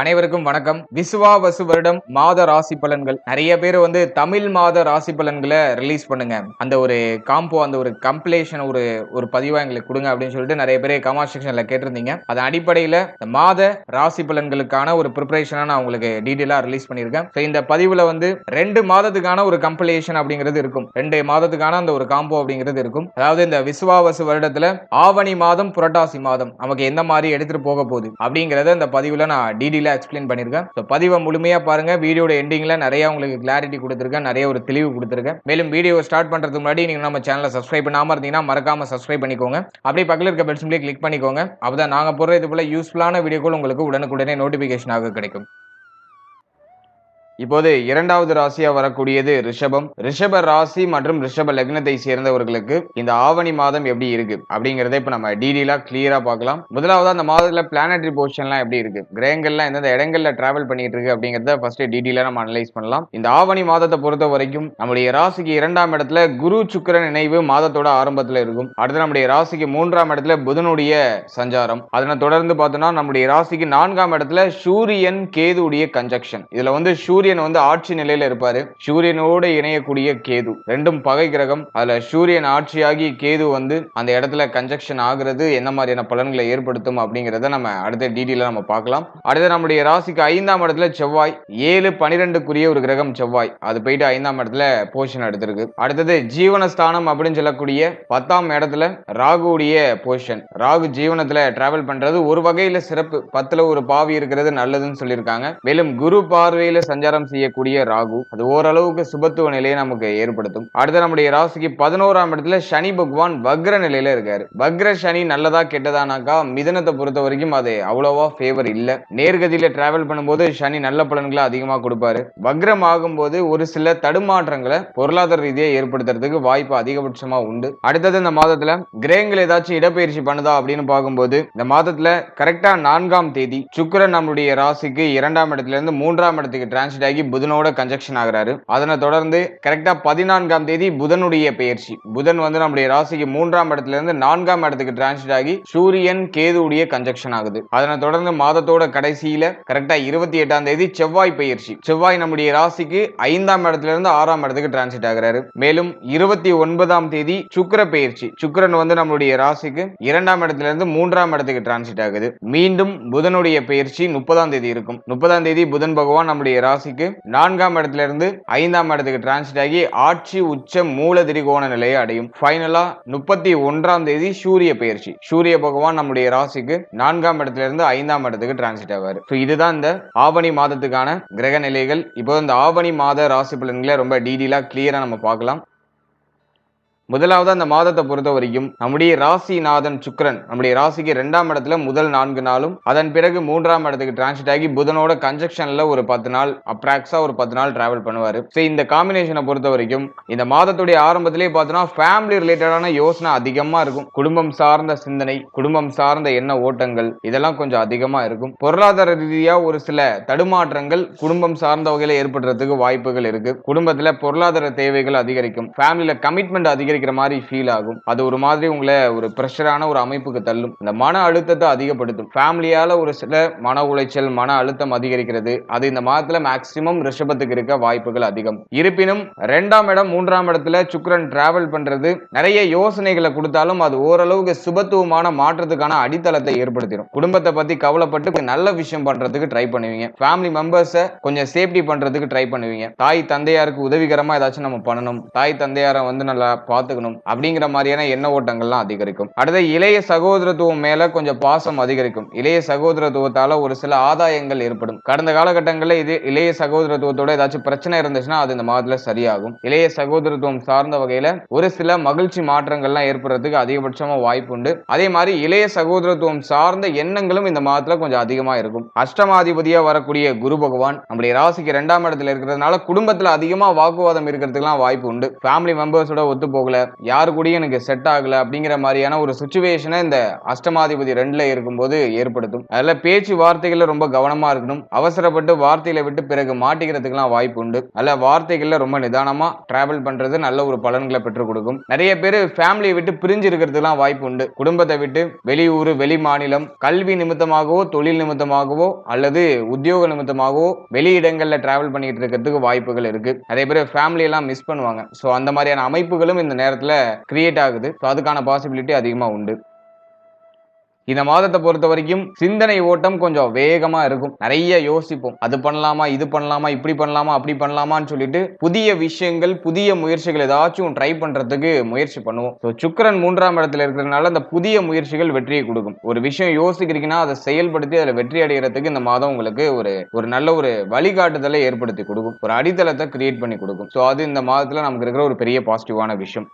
அனைவருக்கும் வணக்கம். விசுவாவசு வருடம் மாத ராசி பலன்கள். நிறைய பேர் வந்து தமிழ் மாத ராசி பலன்களை ரிலீஸ் பண்ணுங்க. அந்த ஒரு காம்போ அந்த ஒரு கம்ப்ளேஷன் ஒரு ஒரு பதிவா எங்களுக்கு கொடுங்க அப்படின்னு சொல்லிட்டு நிறைய பேர் கமெண்ட் செக்ஷன்ல கேட்டிருந்தீங்க. அதன் அடிப்படையில் மாத ராசி பலன்களுக்கான ஒரு ப்ரிப்பரேஷனா நான் உங்களுக்கு டீட்டெயிலா ரிலீஸ் பண்ணியிருக்கேன். ஸோ இந்த பதிவுல வந்து ரெண்டு மாதத்துக்கான ஒரு கம்பலேஷன் அப்படிங்கிறது இருக்கும். ரெண்டு மாதத்துக்கான அந்த ஒரு காம்போ அப்படிங்கிறது இருக்கும். அதாவது இந்த விசுவாவசு வருடத்துல ஆவணி மாதம் புரட்டாசி மாதம். நமக்கு எந்த மாதிரி எடுத்துட்டு போக போகுது அப்படிங்கறத இந்த பதிவுல நான் டீடெயிலா எக்ஸ்பிளைன் பண்ணிருக்கேன் ஸோ பதிவை முழுமையா பாருங்க. வீடியோட எண்டிங்ல நிறைய உங்களுக்கு கிளாரிட்டி கொடுத்துருக்கேன். நிறைய ஒரு தெளிவு கொடுத்துருக்கேன். மேலும் வீடியோ ஸ்டார்ட் பண்றதுக்கு முன்னாடி நீங்க நம்ம சேனலை சப்ஸ்கிரைப் பண்ணாமல் இருந்தீங்கன்னா மறக்காமல் சப்ஸ்கிரைப் பண்ணிக்கோங்க. அப்படியே பக்கத்தில் இருக்க பெல் சிம்லி கிளிக் பண்ணிக்கோங்க. அப்பதான் நாங்கள் போடுற இது போல் யூஸ்ஃபுல்லான வீடியோக்கள் உங்களுக்கு உடனுக்குடனே நோட்டிஃபிகேஷனாக கிடைக்கும். இப்போது இரண்டாவது ராசியா வரக்கூடியது ரிஷபம். ரிஷப ராசி மற்றும் ரிஷப லக்னத்தை சேர்ந்தவர்களுக்கு இந்த ஆவணி மாதம் எப்படி இருக்கு அப்படிங்கறத இப்ப நம்ம டீடெயிலா கிளியரா பார்க்கலாம். முதலாவது அந்த மாதத்துல பிளானட்டரி பொசிஷன்லாம் எப்படி இருக்கு? கிரகங்கள்லாம் எந்தெந்த இடங்கள்ல டிராவல் பண்ணிட்டு இருக்கு அப்படிங்கறத ஃபர்ஸ்ட் டீடெயிலா நம்ம அனலைஸ் பண்ணலாம். இந்த ஆவணி மாதத்தை பொறுத்த வரைக்கும் நம்முடைய ராசிக்கு இரண்டாம் இடத்துல குரு சுக்கிரன் இணைவு மாதத்தோட ஆரம்பத்துல இருக்கும். அடுத்து நம்முடைய ராசிக்கு மூன்றாம் இடத்துல புதனுடைய சஞ்சாரம். அதனை தொடர்ந்து பார்த்தோம்னா நம்முடைய ராசிக்கு நான்காம் இடத்துல சூரியன் கேதுடைய கன்ஜக்ஷன் இதுல வந்து சூரியன் வந்து ஆட்சி நிலையில இருப்பாரு. சூரியனோட இணையக்கூடிய கேது. ரெண்டும் பகை கிரகம். அதுல சூரியன் ஆட்சியாகி கேது வந்து அந்த இடத்துல கன்ஜெக்ஷன் ஆகுறது என்ன மாதிரியான பலன்களை ஏற்படுத்தும் அப்படிங்கிறத நம்ம அடுத்த டீட்டெயில நம்ம பார்க்கலாம். அடுத்து நம்முடைய ராசிக்கு ஐந்தாம் இடத்துல செவ்வாய். ஏழு பனிரெண்டுக்குரிய ஒரு கிரகம் செவ்வாய். அது போயிட்டு ஐந்தாம் இடத்துல போஷன் எடுத்திருக்கு. அடுத்தது ஜீவனஸ்தானம் அப்படின்னு சொல்லக்கூடிய பத்தாம் இடத்துல ராகுடைய போஷன் ராகு ஜீவனத்துல டிராவல் பண்றது ஒரு வகையில சிறப்பு. பத்துல ஒரு பாவி இருக்கிறது நல்லதுன்னு சொல்லியிருக்காங்க. மேலும் குரு பார்வையில சஞ்சாரம் சஞ்சாரம் செய்யக்கூடிய ராகு. அது ஓரளவுக்கு சுபத்துவ நிலையை நமக்கு ஏற்படுத்தும். அடுத்து நம்முடைய ராசிக்கு பதினோராம் இடத்துல சனி பகவான் வக்ர நிலையில இருக்காரு. வக்ர சனி நல்லதா கெட்டதானாக்கா மிதனத்தை பொறுத்த வரைக்கும் அது அவ்வளவா ஃபேவர் இல்ல. நேர்கதியில டிராவல் பண்ணும்போது சனி நல்ல பலன்களை அதிகமா கொடுப்பாரு. வக்ரம் ஆகும்போது ஒரு சில தடுமாற்றங்களை பொருளாதார ரீதியை ஏற்படுத்துறதுக்கு வாய்ப்பு அதிகபட்சமா உண்டு. அடுத்தது இந்த மாதத்துல கிரகங்கள் ஏதாச்சும் இடப்பெயர்ச்சி பண்ணுதா அப்படின்னு பார்க்கும்போது இந்த மாதத்துல கரெக்டா நான்காம் தேதி சுக்கரன் நம்மளுடைய ராசிக்கு இரண்டாம் இடத்துல இருந்து மூன்றாம் இடத்துக்கு டிரான்ஸ்ட் ஆகி புதனோட கன்ஜெக்ஷன் ஆகிறாரு. அதனை தொடர்ந்து கரெக்டா பதினான்காம் தேதி புதனுடைய பெயர்ச்சி. புதன் வந்து நம்முடைய ராசிக்கு மூன்றாம் இடத்துல இருந்து நான்காம் இடத்துக்கு டிரான்ஸ்ட் ஆகி சூரியன் கேதுடைய கன்ஜெக்ஷன் ஆகுது. அதனை தொடர்ந்து மாதத்தோட கடைசியில கரெக்டா இருபத்தி எட்டாம் தேதி செவ்வாய் பயிற்சி செவ்வாய் நம்முடைய ராசிக்கு ஐந்தாம் இடத்துல இருந்து ஆறாம் இடத்துக்கு டிரான்ஸ்ட் ஆகிறாரு. மேலும் இருபத்தி ஒன்பதாம் தேதி சுக்கர பயிற்சி சுக்கரன் வந்து நம்மளுடைய ராசிக்கு இரண்டாம் இடத்துல இருந்து மூன்றாம் இடத்துக்கு டிரான்ஸ்ட் ஆகுது. மீண்டும் புதனுடைய பயிற்சி முப்பதாம் தேதி இருக்கும். முப்பதாம் தேதி புதன் பகவான் நம்முடைய ராசிக்கு நான்காம் இடத்துல இருந்து ஐந்தாம் இடத்துக்கு டிரான்சிட் ஆகி ஆட்சி உச்ச மூல திரிகோண நிலையை அடையும். ஃபைனலா முப்பத்தி ஒன்றாம் தேதி சூரிய பயிற்சி. சூரிய பகவான் நம்முடைய ராசிக்கு நான்காம் இடத்துல இருந்து ஐந்தாம் இடத்துக்கு டிரான்சிட் ஆவார். ஸோ இதுதான் இந்த ஆவணி மாதத்துக்கான கிரக நிலைகள். இப்போ இந்த ஆவணி மாத ராசி பலன்களை ரொம்ப டீடெயிலா கிளியரா நம்ம பார்க்கலாம். முதலாவது அந்த மாதத்தை பொறுத்த வரைக்கும் நம்முடைய ராசிநாதன் சுக்கிரன் நம்முடைய ராசிக்கு ரெண்டாம் இடத்துல முதல் நான்கு நாளும் அதன் பிறகு மூன்றாம் இடத்துக்கு டிரான்ஸ்ட் ஆகி புதனோட கன்ஜெக்ஷன்ல ஒரு பத்து நாள் அப்ராக்ஸா ஒரு பத்து நாள் டிராவல் பண்ணுவாரு. ஸோ இந்த காம்பினேஷனை பொறுத்த வரைக்கும் இந்த மாதத்துடைய ஆரம்பத்திலே பார்த்தோம்னா ஃபேமிலி ரிலேட்டடான யோசனை அதிகமா இருக்கும். குடும்பம் சார்ந்த சிந்தனை குடும்பம் சார்ந்த எண்ண ஓட்டங்கள் இதெல்லாம் கொஞ்சம் அதிகமா இருக்கும். பொருளாதார ரீதியா ஒரு சில தடுமாற்றங்கள் குடும்பம் சார்ந்த வகையில ஏற்படுறதுக்கு வாய்ப்புகள் இருக்கு. குடும்பத்துல பொருளாதார தேவைகள் அதிகரிக்கும். ஃபேமிலியில கமிட்மெண்ட் அதிகரிக்கிற மாதிரி ஃபீல் ஆகும். அது ஒரு மாதிரி உங்களை ஒரு ப்ரெஷரான ஒரு அமைப்புக்கு தள்ளும். இந்த மன அழுத்தத்தை அதிகப்படுத்தும். ஃபேமிலியால ஒரு சில மன உளைச்சல் மன அழுத்தம் அதிகரிக்கிறது. அது இந்த மாதத்துல மேக்சிமம் ரிஷபத்துக்கு இருக்க வாய்ப்புகள் அதிகம். இருப்பினும் ரெண்டாம் இடம் மூன்றாம் இடத்துல சுக்கரன் டிராவல் பண்றது நிறைய யோசனைகளை கொடுத்தாலும் அது ஓரளவுக்கு சுபத்துவமான மாற்றத்துக்கான அடித்தளத்தை ஏற்படுத்திடும். குடும்பத்தை பத்தி கவலைப்பட்டு நல்ல விஷயம் பண்றதுக்கு ட்ரை பண்ணுவீங்க. ஃபேமிலி மெம்பர்ஸை கொஞ்சம் சேஃப்டி பண்றதுக்கு ட்ரை பண்ணுவீங்க. தாய் தந்தையாருக்கு உதவிகரமா ஏதாச்சும் நம்ம பண்ணணும். தாய் தந்தையாரை வந்து நல்லா பார்த்துக்கணும் அப்படிங்கிற மாதிரியான எண்ண ஓட்டங்கள்லாம் அதிகரிக்கும். அடுத்த இளைய சகோதரத்துவம் மேல கொஞ்சம் பாசம் அதிகரிக்கும். இளைய சகோதரத்துவத்தால ஒரு சில ஆதாயங்கள் ஏற்படும். கடந்த காலகட்டங்களில் இது இளைய சகோதரத்துவத்தோட ஏதாச்சும் பிரச்சனை இருந்துச்சுன்னா அது இந்த மாதத்துல சரியாகும். இளைய சகோதரத்துவம் சார்ந்த வகையில ஒரு சில மகிழ்ச்சி மாற்றங்கள்லாம் ஏற்படுறதுக்கு அதிகபட்சமா வாய்ப்பு உண்டு. அதே மாதிரி இளைய சகோதரத்துவம் சார்ந்த எண்ணங்களும் இந்த மாதத்துல கொஞ்சம் அதிகமா இருக்கும். அஷ்டமாதிபதியா வரக்கூடிய குரு பகவான் நம்முடைய ராசிக்கு இரண்டாம் இடத்துல இருக்கிறதுனால குடும்பத்துல அதிகமா வாக்குவாதம் இருக்கிறதுக்குலாம் வாய்ப்பு உண்டு. ஃபேமிலி மெம்பர்ஸோட ஒத்து போகல ஆகல யாரு கூடயும் எனக்கு செட் ஆகல அப்படிங்கிற மாதிரியான ஒரு சுச்சுவேஷனை இந்த அஷ்டமாதிபதி ரெண்டுல இருக்கும்போது ஏற்படுத்தும். அதுல பேச்சு வார்த்தைகள்ல ரொம்ப கவனமா இருக்கணும். அவசரப்பட்டு வார்த்தையில விட்டு பிறகு மாட்டிக்கிறதுக்கெல்லாம் வாய்ப்பு உண்டு. அல்ல வார்த்தைகள்ல ரொம்ப நிதானமா டிராவல் பண்றது நல்ல ஒரு பலன்களை பெற்றுக் கொடுக்கும். நிறைய பேர் ஃபேமிலியை விட்டு பிரிஞ்சு இருக்கிறதுக்கெல்லாம் வாய்ப்பு உண்டு. குடும்பத்தை விட்டு வெளியூர் வெளி மாநிலம் கல்வி நிமித்தமாகவோ தொழில் நிமித்தமாகவோ அல்லது உத்தியோக நிமித்தமாகவோ வெளி இடங்கள்ல டிராவல் பண்ணிட்டு இருக்கிறதுக்கு வாய்ப்புகள் இருக்கு. நிறைய பேர் ஃபேமிலி எல்லாம் மிஸ் பண்ணுவாங்க. ஸோ அந்த மாதிரியான அமைப்புகளும் இந்த நேரத்தில் கிரியேட் ஆகுது. ஸோ அதுக்கான பாசிபிலிட்டி அதிகமாக உண்டு. இந்த மாதத்தை பொறுத்த வரைக்கும் சிந்தனை ஓட்டம் கொஞ்சம் வேகமா இருக்கும். நிறைய யோசிப்போம். அது பண்ணலாமா இது பண்ணலாமா இப்படி பண்ணலாமா அப்படி பண்ணலாமான்னு சொல்லிட்டு புதிய விஷயங்கள் புதிய முயற்சிகள் ஏதாச்சும் ட்ரை பண்றதுக்கு முயற்சி பண்ணுவோம். ஸோ சுக்கிரன் மூன்றாம் இடத்துல இருக்கிறதுனால அந்த புதிய முயற்சிகள் வெற்றியை கொடுக்கும். ஒரு விஷயம் யோசிக்கிறீங்கன்னா அதை செயல்படுத்தி அதில் வெற்றி அடைகிறதுக்கு இந்த மாதம் உங்களுக்கு ஒரு ஒரு நல்ல ஒரு வழிகாட்டுதலை ஏற்படுத்தி கொடுக்கும். ஒரு அடித்தளத்தை கிரியேட் பண்ணி கொடுக்கும். ஸோ அது இந்த மாதத்துல நமக்கு இருக்கிற ஒரு பெரிய பாசிட்டிவான விஷயம்.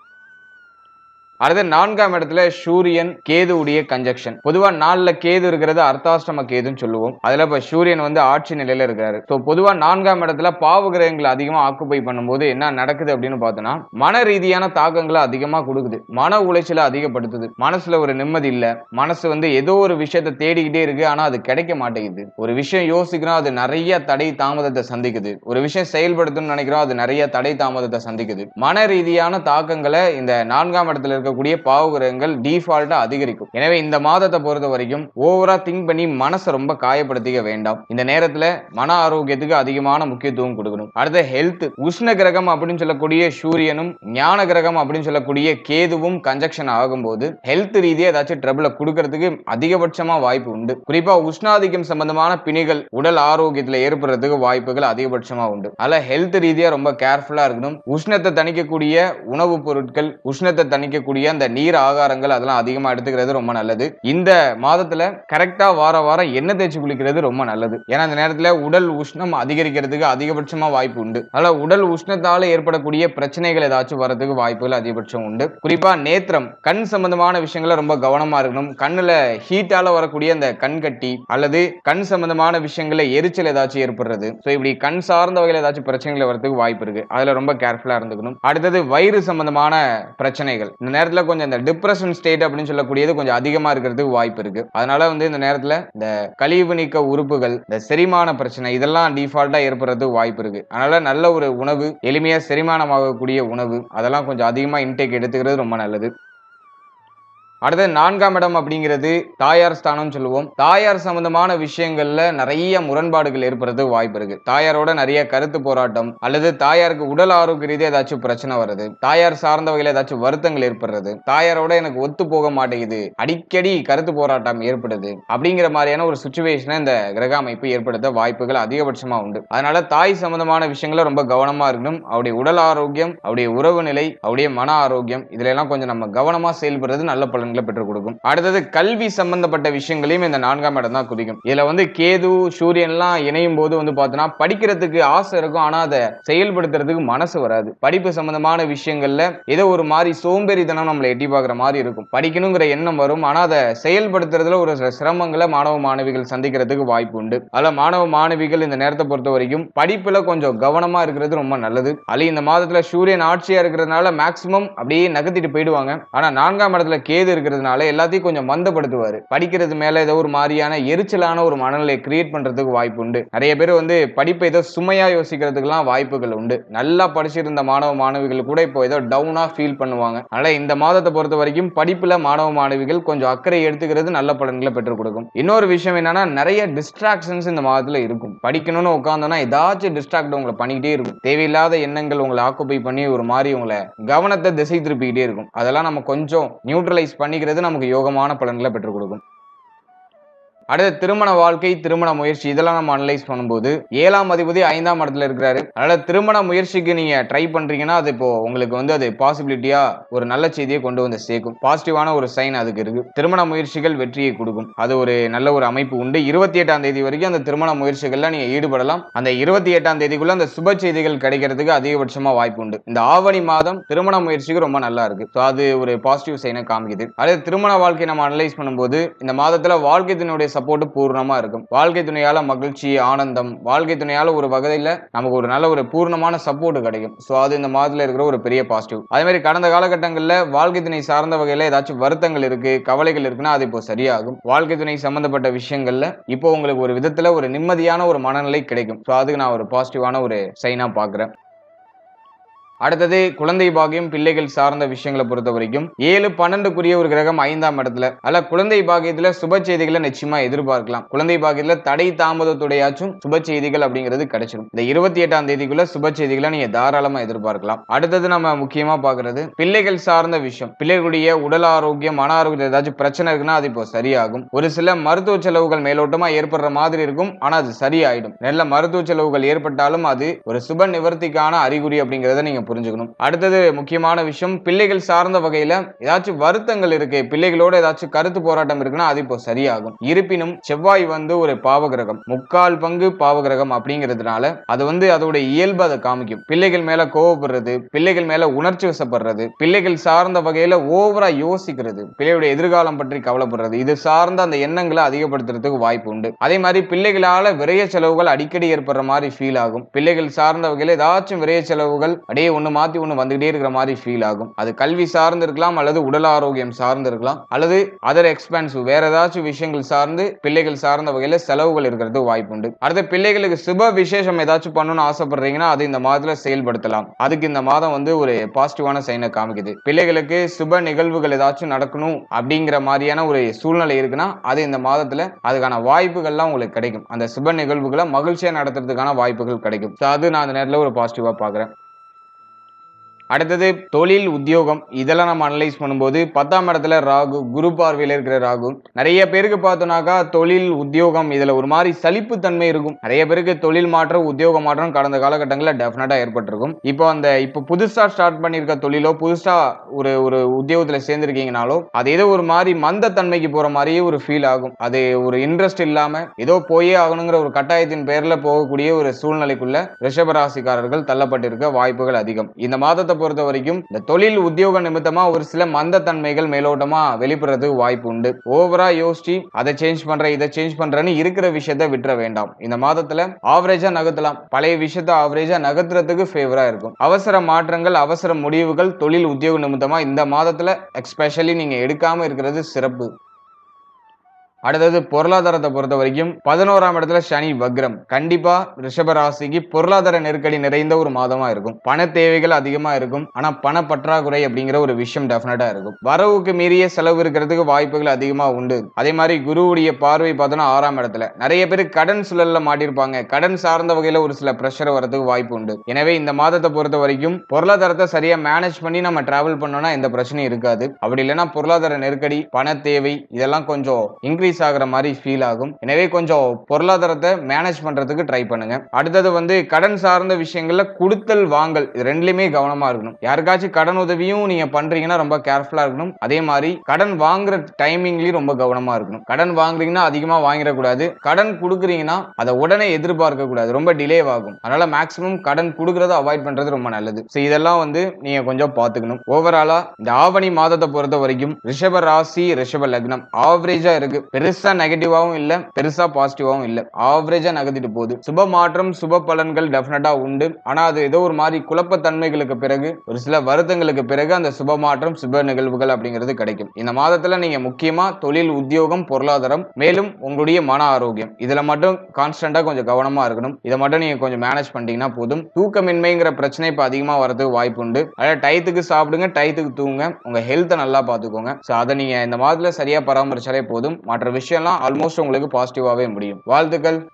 அடுத்து நான்காம் இடத்துல சூரியன் கேது உடைய கன்ஜெக்ஷன் பொதுவா நாலுல கேது இருக்கிறது அர்த்தாஷ்டம கேதுன்னு சொல்லுவோம். அதுல இப்ப சூரியன் வந்து ஆட்சி நிலையில இருக்காரு. ஸோ பொதுவா நான்காம் இடத்துல பாவ கிரகங்களை அதிகமா ஆக்குப்பை பண்ணும்போது என்ன நடக்குது அப்படின்னு பார்த்தோம்னா மன ரீதியான தாக்கங்களை அதிகமா கொடுக்குது. மன உளைச்சலை அதிகப்படுத்துது. மனசுல ஒரு நிம்மதி இல்ல. மனசு வந்து ஏதோ ஒரு விஷயத்தை தேடிக்கிட்டே இருக்கு ஆனா அது கிடைக்க மாட்டேங்குது. ஒரு விஷயம் யோசிக்கிறோம் அது நிறைய தடை தாமதத்தை சந்திக்குது. ஒரு விஷயம் செயல்படுத்தணும்னு நினைக்கிறோம் அது நிறைய தடை தாமதத்தை சந்திக்குது. மன ரீதியான தாக்கங்களை இந்த நான்காம் இடத்துல இருக்கக்கூடிய பாவகிரகங்கள் டிஃபால்ட்டா அதிகரிக்கும். எனவே இந்த மாதத்தை பொறுத்த வரைக்கும் ஓவரா திங்க் பண்ணி மனசை ரொம்ப காயப்படுத்திக்க வேண்டாம். இந்த நேரத்துல மன ஆரோக்கியத்துக்கு அதிகமான முக்கியத்துவம் கொடுக்கணும். அடுத்த ஹெல்த் உஷ்ண கிரகம் அப்படின்னு சொல்லக்கூடிய சூரியனும் ஞான கிரகம் அப்படின்னு சொல்லக்கூடிய கேதுவும் கன்ஜெக்ஷன் ஆகும்போது ஹெல்த் ரீதியா ஏதாச்சும் ட்ரபிள கொடுக்கறதுக்கு அதிகபட்சமா வாய்ப்பு உண்டு. குறிப்பா உஷ்ணாதிக்கம் சம்பந்தமான பிணிகள் உடல் ஆரோக்கியத்துல ஏற்படுறதுக்கு வாய்ப்புகள் அதிகபட்சமா உண்டு. அதனால ஹெல்த் ரீதியா ரொம்ப கேர்ஃபுல்லா இருக்கணும். உஷ்ணத்தை தணிக்கக்கூடிய உணவுப் பொருட்கள் உஷ்ணத்தை தணிக்கக்கூடிய அந்த நீர் ஆகாரங்கள் அதெல்லாம் அதிகமா எடுத்துக்கிறது ரொம்ப நல்லது. இந்த மாதத்துல கரெக்டா வார வாரம் எண்ணெய் தேய்ச்சி குளிக்கிறது ரொம்ப நல்லது. ஏன்னா அந்த நேரத்துல உடல் உஷ்ணம் அதிகரிக்கிறதுக்கு அதிகபட்சமா வாய்ப்பு உண்டு. அதனால உடல் உஷ்ணத்தால ஏற்படக்கூடிய பிரச்சனைகள் ஏதாச்சும் வரதுக்கு வாய்ப்புகள் அதிகபட்சம் உண்டு. குறிப்பா நேத்திரம் கண் சம்பந்தமான விஷயங்களை ரொம்ப கவனமா இருக்கணும். கண்ணுல ஹீட்டால வரக்கூடிய அந்த கண் கட்டி அல்லது கண் சம்பந்தமான விஷயங்களை எரிச்சல் ஏதாச்சும் ஏற்படுறது. ஸோ இப்படி கண் சார்ந்த வகையில் ஏதாச்சும் பிரச்சனைகள் வரதுக்கு வாய்ப்பு இருக்கு. அதுல ரொம்ப கேர்ஃபுல்லா இருந்துக்கணும். அடுத்தது வயிறு சம்பந்தமான பிரச்சனைகள். இந்த நேரத்தில் கொஞ்சம் இந்த டிப்ரெஷன் ஸ்டேட் அப்படின்னு சொல்லக்கூடியது கொஞ்சம் அதிகமா இருக்கிறதுக்கு வாய்ப்பு இருக்கு. அதனால வந்து இந்த நேரத்துல இந்த கழிவு நீக்க உறுப்புகள் இந்த செரிமான பிரச்சனை இதெல்லாம் டிஃபால்ட்டா ஏற்படுறதுக்கு வாய்ப்பு இருக்கு. அதனால நல்ல ஒரு உணவு எளிமையா செரிமானமாகக்கூடிய உணவு அதெல்லாம் கொஞ்சம் அதிகமா இன்டேக் எடுத்துக்கிறது ரொம்ப நல்லது. அடுத்தது நான்காம் இடம் அப்படிங்கிறது தாயார் ஸ்தானம் சொல்லுவோம். தாயார் சம்பந்தமான விஷயங்கள்ல நிறைய முரண்பாடுகள் ஏற்படுறது வாய்ப்பு இருக்கு. தாயாரோட நிறைய கருத்து போராட்டம் அல்லது தாயாருக்கு உடல் ஆரோக்கிய ரீதியாக ஏதாச்சும் பிரச்சனை வருது தாயார் சார்ந்த வகையில் ஏதாச்சும் வருத்தங்கள் ஏற்படுறது தாயாரோட எனக்கு ஒத்து போக மாட்டேங்குது அடிக்கடி கருத்து போராட்டம் ஏற்படுது அப்படிங்கிற மாதிரியான ஒரு சுச்சுவேஷனை இந்த கிரக அமைப்பு ஏற்படுத்த வாய்ப்புகள் அதிகபட்சமா உண்டு. அதனால தாய் சம்பந்தமான விஷயங்கள ரொம்ப கவனமா இருக்கணும். அவருடைய உடல் ஆரோக்கியம் அவருடைய உறவு நிலை அவருடைய மன ஆரோக்கியம் இதுல எல்லாம் கொஞ்சம் நம்ம கவனமா செயல்படுறது நல்ல பலன் பலன்களை பெற்றுக் கொடுக்கும். அடுத்தது கல்வி சம்பந்தப்பட்ட விஷயங்களையும் இந்த நான்காம் இடம் தான் குறிக்கும். இதுல வந்து கேது சூரியன் எல்லாம் இணையும் போது வந்து பார்த்தோன்னா படிக்கிறதுக்கு ஆசை இருக்கும். ஆனா அதை செயல்படுத்துறதுக்கு மனசு வராது. படிப்பு சம்பந்தமான விஷயங்கள்ல ஏதோ ஒரு மாதிரி சோம்பேறித்தனம் நம்மளை எட்டி பார்க்குற மாதிரி இருக்கும். படிக்கணுங்கிற எண்ணம் வரும். ஆனா அதை செயல்படுத்துறதுல ஒரு சில சிரமங்களை மாணவ மாணவிகள் சந்திக்கிறதுக்கு வாய்ப்பு உண்டு. அதில் மாணவ மாணவிகள் இந்த நேரத்தை பொறுத்த வரைக்கும் படிப்புல கொஞ்சம் கவனமா இருக்கிறது ரொம்ப நல்லது. அது இந்த மாதத்துல சூரியன் ஆட்சியா இருக்கிறதுனால மேக்சிமம் அப்படியே நகர்த்திட்டு போயிடுவாங்க. ஆனா நான்காம் இடத்துல கேது இருக்கிறதுனால எல்லாத்தையும் கொஞ்சம் மந்தப்படுத்துவாரு. படிக்கிறது மேல ஏதோ ஒரு மாதிரியான எரிச்சலான ஒரு மனநிலையை கிரியேட் பண்றதுக்கு வாய்ப்பு உண்டு. நிறைய பேர் வந்து படிப்பை ஏதோ சுமையா யோசிக்கிறதுக்கெல்லாம் வாய்ப்புகள் உண்டு. நல்லா படிச்சிருந்த மாணவ மாணவிகள் கூட இப்போ ஏதோ டவுனா ஃபீல் பண்ணுவாங்க. அதனால இந்த மாதத்தை பொறுத்த வரைக்கும் படிப்புல மாணவ மாணவிகள் கொஞ்சம் அக்கறை எடுத்துக்கிறது நல்ல பலன்களை பெற்றுக் கொடுக்கும். இன்னொரு விஷயம் என்னன்னா நிறைய டிஸ்ட்ராக்ஷன்ஸ் இந்த மாதத்துல இருக்கும். படிக்கணும்னு உட்காந்தோம்னா ஏதாச்சும் டிஸ்ட்ராக்ட் உங்களை பண்ணிக்கிட்டே இருக்கும். தேவையில்லாத எண்ணங்கள் உங்களை ஆக்குப்பை பண்ணி ஒரு மாதிரி உங்களை கவனத்தை திசை திருப்பிக்கிட்டே இருக்கும். அதெல்லாம் நம்ம கொஞ்சம் நியூட்ரலைஸ் பண்ணிக்கிறது நமக்கு யோகமான பலன்களை பெற்றுக் கொடுக்கும். அடுத்த திருமண வாழ்க்கை திருமண முயற்சி இதெல்லாம் நம்ம அனலைஸ் பண்ணும்போது ஏழாம் அதிபதி ஐந்தாம் இடத்துல இருக்கிறாரு. அதனால திருமண முயற்சிக்கு நீங்க ட்ரை பண்றீங்கன்னா அது இப்போ உங்களுக்கு வந்து அது பாசிபிலிட்டியா ஒரு நல்ல செய்தியை கொண்டு வந்து சேர்க்கும். பாசிட்டிவான ஒரு சைன் அதுக்கு இருக்கு. திருமண முயற்சிகள் வெற்றியை கொடுக்கும். அது ஒரு நல்ல ஒரு அமைப்பு உண்டு. இருபத்தி எட்டாம் தேதி வரைக்கும் அந்த திருமண முயற்சிகள்ல நீங்க ஈடுபடலாம். அந்த இருபத்தி எட்டாம் தேதிக்குள்ள அந்த சுப செய்திகள் கிடைக்கிறதுக்கு அதிகபட்சமா வாய்ப்பு உண்டு. இந்த ஆவணி மாதம் திருமண முயற்சிக்கு ரொம்ப நல்லா இருக்கு. ஸோ அது ஒரு பாசிட்டிவ் சைனை காமிக்குது. அதே திருமண வாழ்க்கை நம்ம அனலைஸ் பண்ணும்போது இந்த மாதத்துல வாழ்க்கையினுடைய சப்போர்ட் பூர்ணமா இருக்கும். வாழ்க்கை துணையால மகிழ்ச்சி ஆனந்தம் வாழ்க்கை துணையால ஒரு வகையில நமக்கு ஒரு நல்ல ஒரு பூர்ணமான சப்போர்ட் கிடைக்கும். ஸோ அது இந்த மாதத்துல இருக்கிற ஒரு பெரிய பாசிட்டிவ் அதே மாதிரி கடந்த காலகட்டங்களில் வாழ்க்கை துணை சார்ந்த வகையில ஏதாச்சும் வருத்தங்கள் இருக்கு கவலைகள் இருக்குன்னா அது இப்போ சரியாகும். வாழ்க்கை துணை சம்பந்தப்பட்ட விஷயங்கள்ல இப்போ உங்களுக்கு ஒரு விதத்துல ஒரு நிம்மதியான ஒரு மனநிலை கிடைக்கும். ஸோ அதுக்கு நான் ஒரு பாசிட்டிவான ஒரு சைனா பார்க்குறேன். அடுத்தது குழந்தை பாகியம் பிள்ளைகள் சார்ந்த விஷயங்களை பொறுத்த வரைக்கும் ஏழு பன்னெண்டுக்குரிய ஒரு கிரகம் ஐந்தாம் இடத்துல. அல்ல குழந்தை பாகியத்துல சுப செய்திகளை நிச்சயமா எதிர்பார்க்கலாம். குழந்தை பாகியத்துல தடை தாமதத்துடையாச்சும் சுப செய்திகள் அப்படிங்கிறது கிடைச்சிடும் இந்த இருபத்தி எட்டாம் தேதிக்குள்ள சுப செய்திகளை நீங்க தாராளமா எதிர்பார்க்கலாம். அடுத்தது நம்ம முக்கியமா பாக்குறது பிள்ளைகள் சார்ந்த விஷயம். பிள்ளைகளுடைய உடல் ஆரோக்கியம் மன ஆரோக்கியம் ஏதாச்சும் பிரச்சனை இருக்குன்னா அது இப்போ சரியாகும். ஒரு சில மருத்துவ செலவுகள் மேலோட்டமா ஏற்படுற மாதிரி இருக்கும். ஆனா அது சரியாயிடும். நல்ல மருத்துவ செலவுகள் ஏற்பட்டாலும் அது ஒரு சுப நிவர்த்திக்கான அறிகுறி அப்படிங்கிறத நீங்க புரிஞ்சுக்கணும். அடுத்தது முக்கியமான விஷயம் பிள்ளைகள் சார்ந்த வகையில ஏதாச்சும் வருத்தங்கள் இருக்கு பிள்ளைகளோட ஏதாச்சும் கருத்து போராட்டம் இருக்குன்னா அது இப்போ சரியாகும். இருப்பினும் செவ்வாய் வந்து ஒரு பாவகிரகம் முக்கால் பங்கு பாவகிரகம் அப்படிங்கிறதுனால அது வந்து அதோட இயல்பு அதை காமிக்கும். பிள்ளைகள் மேல கோவப்படுறது பிள்ளைகள் மேல உணர்ச்சி வசப்படுறது பிள்ளைகள் சார்ந்த வகையில ஓவரா யோசிக்கிறது பிள்ளையுடைய எதிர்காலம் பற்றி கவலைப்படுறது இது சார்ந்த அந்த எண்ணங்களை அதிகப்படுத்துறதுக்கு வாய்ப்பு உண்டு. அதே மாதிரி பிள்ளைகளால விரைய செலவுகள் அடிக்கடி ஏற்படுற மாதிரி ஃபீல் ஆகும். பிள்ளைகள் சார்ந்த வகையில ஏதாச்சும் விரைய செலவுகள் அப்படியே ஒன்று மாற்றி ஒன்று வந்துகிட்டே இருக்கிற மாதிரி ஃபீல் ஆகும். அது கல்வி சார்ந்து இருக்கலாம் அல்லது உடல் ஆரோக்கியம் சார்ந்து இருக்கலாம் அல்லது அதர் எக்ஸ்பென்சிவ் வேற ஏதாச்சும் விஷயங்கள் சார்ந்து பிள்ளைகள் சார்ந்த வகையில் செலவுகள் இருக்கிறது வாய்ப்பு உண்டு. அடுத்த பிள்ளைகளுக்கு சுப விசேஷம் ஏதாச்சும் பண்ணணும்னு ஆசைப்படுறீங்கன்னா அது இந்த மாதத்தில் செயல்படுத்தலாம். அதுக்கு இந்த மாதம் வந்து ஒரு பாசிட்டிவான சைனை காமிக்குது. பிள்ளைகளுக்கு சுப நிகழ்வுகள் ஏதாச்சும் நடக்கணும் அப்படிங்கிற மாதிரியான ஒரு சூழ்நிலை இருக்குன்னா அது இந்த மாதத்துல அதுக்கான வாய்ப்புகள்லாம் உங்களுக்கு கிடைக்கும். அந்த சுப நிகழ்வுகளை மகிழ்ச்சியா நடத்துறதுக்கான வாய்ப்புகள் கிடைக்கும். அது நான் அந்த நேரத்தில் ஒரு பாசிட்டிவா பாக்குறேன் அடுத்தது தொழில் உத்தியோகம். இதெல்லாம் நம்ம அனலைஸ் பண்ணும்போது பத்தாம் இடத்துல ராகு குரு பார்வையில் இருக்கிற ராகு. நிறைய பேருக்கு பார்த்தோம்னாக்கா தொழில் உத்தியோகம் இதுல ஒரு மாதிரி சலிப்புத்தன்மை இருக்கும். நிறைய பேருக்கு தொழில் மாற்றம் உத்தியோக மாற்றம் கடந்த காலகட்டங்களில் டெஃபினட்டா ஏற்பட்டிருக்கும். இப்போ அந்த இப்போ புதுசா ஸ்டார்ட் பண்ணியிருக்க தொழிலோ புதுசா ஒரு ஒரு உத்தியோகத்தில் சேர்ந்துருக்கீங்கனாலோ அது ஏதோ ஒரு மாதிரி மந்தத்தன்மைக்கு போற மாதிரியே ஒரு ஃபீல் ஆகும். அது ஒரு இன்ட்ரெஸ்ட் இல்லாம ஏதோ போயே ஆகணுங்கிற ஒரு கட்டாயத்தின் பேர்ல போகக்கூடிய ஒரு சூழ்நிலைக்குள்ள ரிஷபராசிக்காரர்கள் தள்ளப்பட்டிருக்க வாய்ப்புகள் அதிகம். இந்த மாதத்தை பொறுத்த வரைக்கும் இந்த தொழில் உத்தியோக நிமித்தமா ஒரு சில மந்தத்தன்மைகள் மேலோட்டமா வெளிப்படுறதுக்கு வாய்ப்பு உண்டு. ஓவரா யோசிச்சு அதை சேஞ்ச் பண்ற இதை சேஞ்ச் பண்றேன்னு இருக்கிற விஷயத்த விட்டுற வேண்டாம். இந்த மாதத்துல ஆவரேஜா நகர்த்தலாம். பழைய விஷயத்த ஆவரேஜா நகர்த்துறதுக்கு ஃபேவரா இருக்கும். அவசர மாற்றங்கள் அவசர முடிவுகள் தொழில் உத்தியோக நிமித்தமா இந்த மாதத்துல எக்ஸ்பெஷலி நீங்க எடுக்காம இருக்கிறது சிறப்பு. அடுத்தது பொருளாதாரத்தை பொறுத்த வரைக்கும் பதினோராம் இடத்துல சனி வக்ரம். கண்டிப்பா ரிஷபராசிக்கு பொருளாதார நெருக்கடி நிறைந்த ஒரு மாதமா இருக்கும். பண தேவைகள் அதிகமா இருக்கும். ஆனா பண பற்றாக்குறை அப்படிங்கிற ஒரு விஷயம் டெஃபினட்டா இருக்கும். வரவுக்கு மீறிய செலவு இருக்கிறதுக்கு வாய்ப்புகள் அதிகமா உண்டு. அதே மாதிரி குருவுடைய பார்வை பார்த்தோன்னா ஆறாம் இடத்துல. நிறைய பேர் கடன் சூழல்ல மாட்டிருப்பாங்க கடன் சார்ந்த வகையில ஒரு சில ப்ரெஷர் வரதுக்கு வாய்ப்பு உண்டு. எனவே இந்த மாதத்தை பொறுத்த வரைக்கும் பொருளாதாரத்தை சரியா மேனேஜ் பண்ணி நம்ம டிராவல் பண்ணோம்னா எந்த பிரச்சனையும் இருக்காது. அப்படி இல்லைன்னா பொருளாதார நெருக்கடி பண தேவை இதெல்லாம் கொஞ்சம் இன்க்ரீஸ் ஆகுற மாதிரி ஃபீல் ஆகும். எனவே கொஞ்சம் பொருளாதாரத்தை மேனேஜ் பண்றதுக்கு ட்ரை பண்ணுங்க. அடுத்தது வந்து கடன் சார்ந்த விஷயங்கள்ல கொடுத்தல் வாங்கல் இது ரெண்டுலயுமே கவனமா இருக்கணும். யாருக்காச்சும் கடன் உதவியும் நீங்க பண்றீங்கன்னா ரொம்ப கேர்ஃபுல்லா இருக்கணும். அதே மாதிரி கடன் வாங்குற டைமிங்லயும் ரொம்ப கவனமா இருக்கணும். கடன் வாங்குறீங்கன்னா அதிகமா வாங்கிடக்கூடாது. கடன் கொடுக்குறீங்கன்னா அதை உடனே எதிர்பார்க்க கூடாது ரொம்ப டிலே ஆகும். அதனால மேக்ஸிமம் கடன் கொடுக்கறத அவாய்ட் பண்றது ரொம்ப நல்லது. ஸோ இதெல்லாம் வந்து நீங்க கொஞ்சம் பார்த்துக்கணும். ஓவராலா இந்த ஆவணி மாதத்தை பொறுத்த வரைக்கும் ரிஷப ராசி ரிஷப லக்னம். ஆவரேஜா இருக்கு. பெருசா நெகட்டிவாவும் இல்ல பெருசா பாசிட்டிவாவும் இல்ல. ஆவரேஜா நகர்த்திட்டு போகுது. சுப மாற்றம் சுப பலன்கள் டெஃபினட்டா உண்டு. ஆனா அது ஏதோ ஒரு மாதிரி குழப்பத்தன்மைகளுக்கு பிறகு ஒரு சில வருத்தங்களுக்கு பிறகு அந்த சுப மாற்றம் சுப நிகழ்வுகள் அப்படிங்கிறது கிடைக்கும். இந்த மாதத்துல நீங்க முக்கியமா தொழில் உத்தியோகம் பொருளாதாரம் மேலும் உங்களுடைய மன ஆரோக்கியம். இதுல மட்டும் கான்ஸ்டன்டா கொஞ்சம் கவனமா இருக்கணும். இதை மட்டும் நீங்க கொஞ்சம் மேனேஜ் பண்ணிட்டீங்கன்னா போதும். தூக்கமின்மைங்கிற பிரச்சனை இப்போ அதிகமா வரதுக்கு வாய்ப்பு உண்டு. அதாவது டயத்துக்கு சாப்பிடுங்க டயத்துக்கு தூங்க உங்க ஹெல்த்தை நல்லா பாத்துக்கோங்க ஸோ அதை நீங்க இந்த மாதத்துல சரியா பராமரிச்சாலே போதும். மற்ற விஷயம்லாம் ஆல்மோஸ்ட் உங்களுக்கு பாசிட்டிவாகவே முடியும். வாழ்த்துக்கள்.